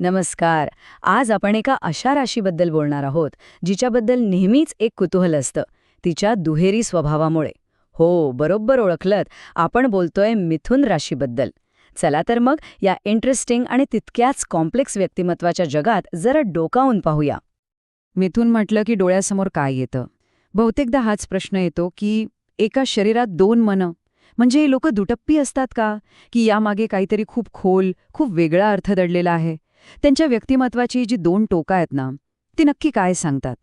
नमस्कार. आज आपण एका अशा राशीबद्दल बोलणार आहोत जिच्याबद्दल नेहमीच एक कुतूहल असतं तिच्या दुहेरी स्वभावामुळे. हो बरोबर ओळखलत. आपण बोलतोय मिथुन राशीबद्दल. चला तर मग या इंटरेस्टिंग आणि तितक्याच कॉम्प्लेक्स व्यक्तिमत्वाच्या जगात जरा डोकावून पाहूया. मिथून म्हटलं की डोळ्यासमोर काय येतं? बहुतेकदा हाच प्रश्न येतो की एका शरीरात दोन मनं म्हणजे लोक दुटप्पी असतात का? की यामागे काहीतरी खूप खोल खूप वेगळा अर्थ दडलेला आहे? त्यांच्या व्यक्तिमत्वाची जी दोन टोका आहेत ना ती नक्की काय सांगतात?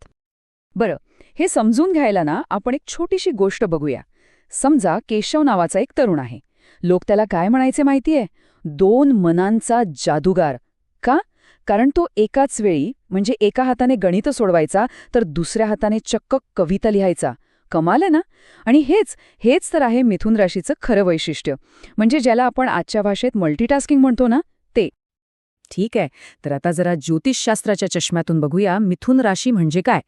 बरं हे समजून घ्यायला ना आपण एक छोटीशी गोष्ट बघूया. समजा केशव नावाचा एक तरुण आहे. लोक त्याला काय म्हणायचे माहितीये? दोन मनांचा जादूगार. का? कारण तो एकाच वेळी म्हणजे एका हाताने गणित सोडवायचा तर दुसऱ्या हाताने चक्क कविता लिहायचा. कमाल आहे ना? आणि हेच हेच तर आहे मिथुन राशीचं खरं वैशिष्ट्य. म्हणजे ज्याला आपण आजच्या भाषेत मल्टीटास्किंग म्हणतो ना ठीक आहे. तर आता जरा ज्योतिषशास्त्राच्या चष्म्यातून बघूया मिथुन राशी म्हणजे काय?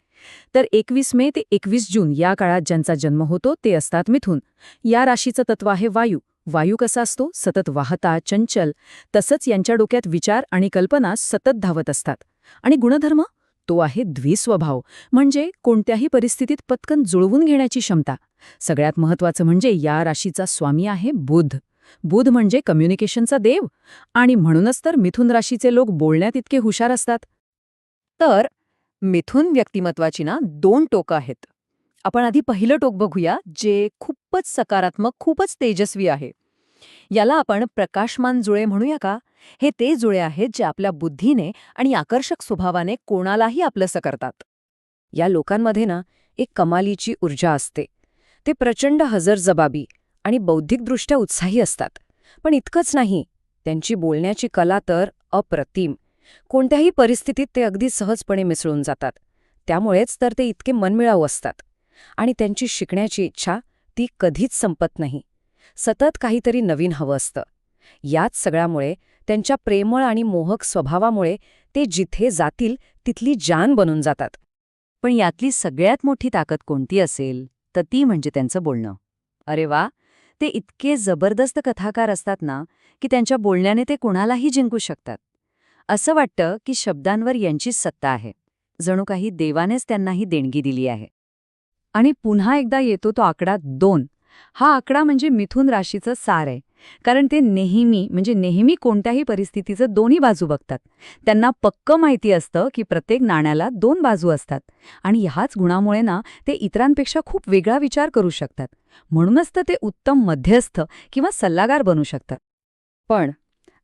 तर एकवीस मे ते एकवीस जून या काळात ज्यांचा जन्म होतो ते असतात मिथुन. या राशीचं तत्व आहे वायू. वायू कसा असतो? सतत वाहता चंचल. तसंच यांच्या डोक्यात विचार आणि कल्पना सतत धावत असतात. आणि गुणधर्म? तो आहे द्विस्वभाव. म्हणजे कोणत्याही परिस्थितीत पटकन जुळवून घेण्याची क्षमता. सगळ्यात महत्वाचं म्हणजे या राशीचा स्वामी आहे बुध. बुध म्हणजे कम्युनिकेशनचा देव. आणि म्हणूनच तर मिथुन राशीचे लोक बोलण्यात इतके हुशार असतात. तर मिथुन व्यक्तिमत्वाची ना दोन टोकं आहेत. आपण आधी पहिलं टोक बघूया जे खूपच सकारात्मक खूपच तेजस्वी आहे. याला आपण प्रकाशमान जुळे म्हणूया का? हे ते जुळे आहेत जे आपल्या बुद्धीने आणि आकर्षक स्वभावाने कोणालाही आपलंसं करतात. या लोकांमध्ये ना एक कमालीची ऊर्जा असते. ते प्रचंड हजरजबाबी आणि बौद्धिकदृष्ट्या उत्साही असतात. पण इतकंच नाही त्यांची बोलण्याची कला तर अप्रतिम. कोणत्याही परिस्थितीत ते अगदी सहजपणे मिसळून जातात. त्यामुळेच तर ते इतके मनमिळावू असतात. आणि त्यांची शिकण्याची इच्छा ती कधीच संपत नाही. सतत काहीतरी नवीन हवं असतं. याच सगळ्यामुळे त्यांच्या प्रेमळ आणि मोहक स्वभावामुळे ते जिथे जातील तिथली जान बनून जातात. पण यातली सगळ्यात मोठी ताकद कोणती असेल तर ती म्हणजे त्यांचं बोलणं. अरे वा! ते इतके जबरदस्त कथाकार असतात ना की त्यांच्या बोलण्याने ते कुणालाही जिंकू शकतात. असं वाटतं की शब्दांवर यांचीच सत्ता आहे. जणू काही देवानेच त्यांना ही देणगी दिली आहे. आणि पुन्हा एकदा येतो तो आकडा दोन. हा आकडा म्हणजे मिथुन राशीचं सार आहे. कारण ते नेहमी म्हणजे नेहमी कोणत्याही परिस्थितीचं दोन्ही बाजू बघतात. त्यांना पक्क माहिती असतं की प्रत्येक नाण्याला दोन बाजू असतात. आणि ह्याच गुणामुळे ना ते इतरांपेक्षा खूप वेगळा विचार करू शकतात. म्हणूनच तर ते उत्तम मध्यस्थ किंवा सल्लागार बनू शकतात. पण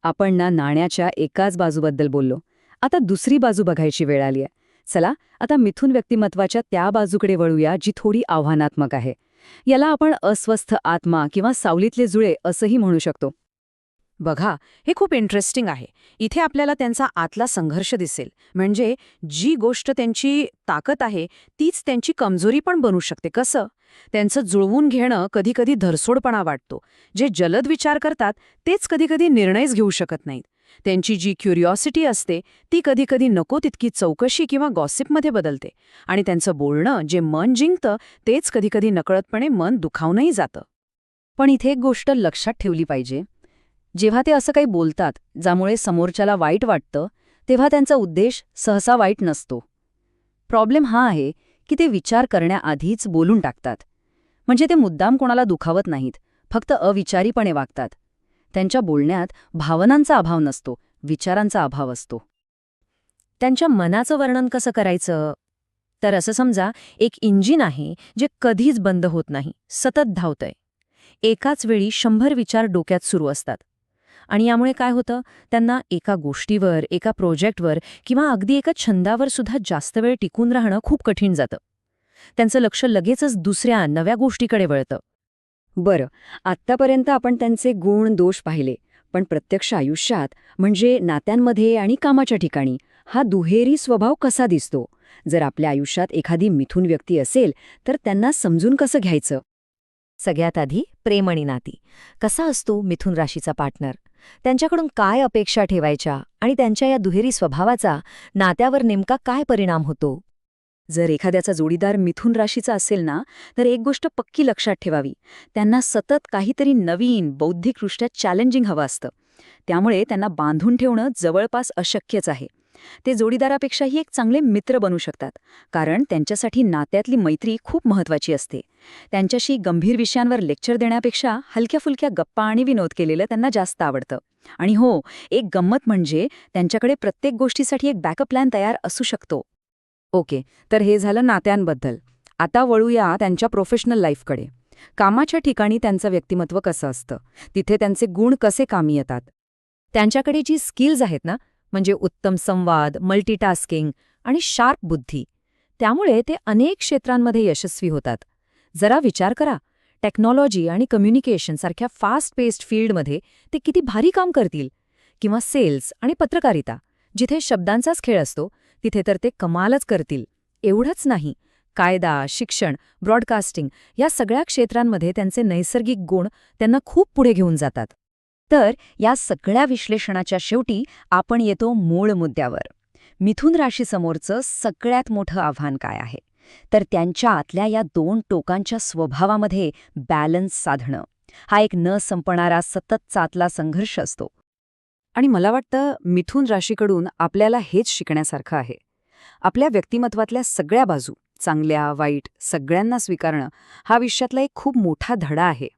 आपण ना नाण्याच्या एकाच बाजूबद्दल बोललो. आता दुसरी बाजू बघायची वेळ आली आहे. चला आता मिथुन व्यक्तिमत्वाच्या त्या बाजूकडे वळूया जी थोडी आव्हानात्मक आहे. याला आपण अस्वस्थ आत्मा किंवा सावलीतले जुळे असंही म्हणू शकतो. बघा हे खूप इंटरेस्टिंग आहे. इथे आपल्याला त्यांचा आतला संघर्ष दिसेल. म्हणजे जी गोष्ट त्यांची ताकद आहे तीच त्यांची कमजोरी पण बनू शकते. कसं? त्यांचं जुळवून घेणं कधीकधी धरसोडपणा वाटतो. जे जलद विचार करतात तेच कधीकधी निर्णयच घेऊ शकत नाहीत. त्यांची जी क्युरिओसिटी असते ती कधीकधी नको तितकी चौकशी किंवा गॉसिपमध्ये बदलते. आणि त्यांचं बोलणं जे मन जिंकतं तेच कधीकधी नकळतपणे मन दुखावूनही जातं. पण इथे एक गोष्ट लक्षात ठेवली पाहिजे. जेव्हा ते असं काही बोलतात ज्यामुळे समोरच्याला वाईट वाटतं तेव्हा त्यांचा उद्देश सहसा वाईट नसतो. प्रॉब्लेम हा आहे की ते विचार करण्याआधीच बोलून टाकतात. म्हणजे ते मुद्दाम कोणाला दुखावत नाहीत फक्त अविचारीपणे वागतात. त्यांच्या बोलण्यात भावनांचा अभाव नसतो विचारांचा अभाव असतो. त्यांच्या मनाचं वर्णन कसं करायचं? तर असं समजा एक इंजिन आहे जे कधीच बंद होत नाही सतत धावतंय. एकाच वेळी शंभर विचार डोक्यात सुरू असतात. आणि यामुळे काय होतं? त्यांना एका गोष्टीवर एका प्रोजेक्टवर किंवा अगदी एका छंदावर सुद्धा जास्त वेळ टिकून राहणं खूप कठीण जातं. त्यांचं लक्ष लगेचच दुसऱ्या नव्या गोष्टीकडे वळतं. बरं आत्तापर्यंत आपण त्यांचे गुण दोष पाहिले पण प्रत्यक्ष आयुष्यात म्हणजे नात्यांमध्ये आणि कामाच्या ठिकाणी हा दुहेरी स्वभाव कसा दिसतो? जर आपल्या आयुष्यात एखादी मिथून व्यक्ती असेल तर त्यांना समजून कसं घ्यायचं? सगळ्यात आधी प्रेम आणि नाती. कसा असतो मिथुन राशीचा पार्टनर? त्यांच्याकडून काय अपेक्षा ठेवायच्या आणि त्यांच्या या दुहेरी स्वभावाचा नात्यावर नेमका काय परिणाम होतो? जर एखाद्याचा जोडीदार मिथुन राशीचा असेल ना तर एक गोष्ट पक्की लक्षात ठेवावी. त्यांना सतत काहीतरी नवीन बौद्धिकदृष्ट्या चॅलेंजिंग हवं असतं. त्यामुळे त्यांना बांधून ठेवणं जवळपास अशक्यच आहे. ते जोडीदारापेक्षाही एक चांगले मित्र बनू शकतात कारण त्यांच्यासाठी नात्यातली मैत्री खूप महत्वाची असते. त्यांच्याशी गंभीर विषयांवर लेक्चर देण्यापेक्षा हलक्या फुलक्या गप्पा आणि विनोद केलेलं त्यांना जास्त आवडतं. आणि हो एक गंमत म्हणजे त्यांच्याकडे प्रत्येक गोष्टीसाठी एक बॅकअप प्लॅन तयार असू शकतो. ओके तर हे झालं नात्यांबद्दल. आता वळूया त्यांच्या प्रोफेशनल लाईफकडे. कामाच्या ठिकाणी त्यांचं व्यक्तिमत्व कसं असतं? तिथे त्यांचे गुण कसे कामी येतात? त्यांच्याकडे जी स्किल्स आहेत ना म्हणजे उत्तम संवाद मल्टीटास्किंग आणि शार्प बुद्धी. त्यामुळे ते अनेक क्षेत्रांमध्ये यशस्वी होतात. जरा विचार करा टेक्नॉलॉजी आणि कम्युनिकेशन सारख्या फास्ट पेस्ड फील्डमध्ये ते किती भारी काम करतील? किंवा सेल्स आणि पत्रकारिता जिथे शब्दांचाच खेळ असतो तिथे तर ते कमालच करतील. एवढंच नाही. कायदा शिक्षण ब्रॉडकास्टिंग या सगळ्या क्षेत्रांमध्ये त्यांचे नैसर्गिक गुण त्यांना खूप पुढे घेऊन जातात. तर या सगळ्या विश्लेषणाच्या शेवटी आपण येतो मूळ मुद्द्यावर. मिथुन राशीसमोरचं सगळ्यात मोठं आव्हान काय आहे? तर त्यांच्या आतल्या या दोन टोकांच्या स्वभावामध्ये बॅलन्स साधणं. हा एक न संपणारा सतत चातला संघर्ष असतो. आणि मला वाटतं मिथून राशीकडून आपल्याला हेच शिकण्यासारखं आहे. आपल्या व्यक्तिमत्वातल्या सगळ्या बाजू चांगल्या वाईट सगळ्यांना स्वीकारणं हा विषयातला एक खूप मोठा धडा आहे.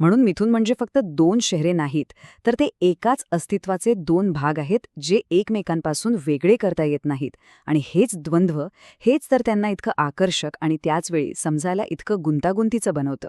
म्हणून मिथून म्हणजे फक्त दोन शहरे नाहीत तर ते एकाच अस्तित्वाचे दोन भाग आहेत जे एकमेकांपासून वेगळे करता येत नाहीत. आणि हेच द्वंद्व हेच तर त्यांना इतकं आकर्षक आणि त्याचवेळी समजायला इतकं गुंतागुंतीचं बनवतं.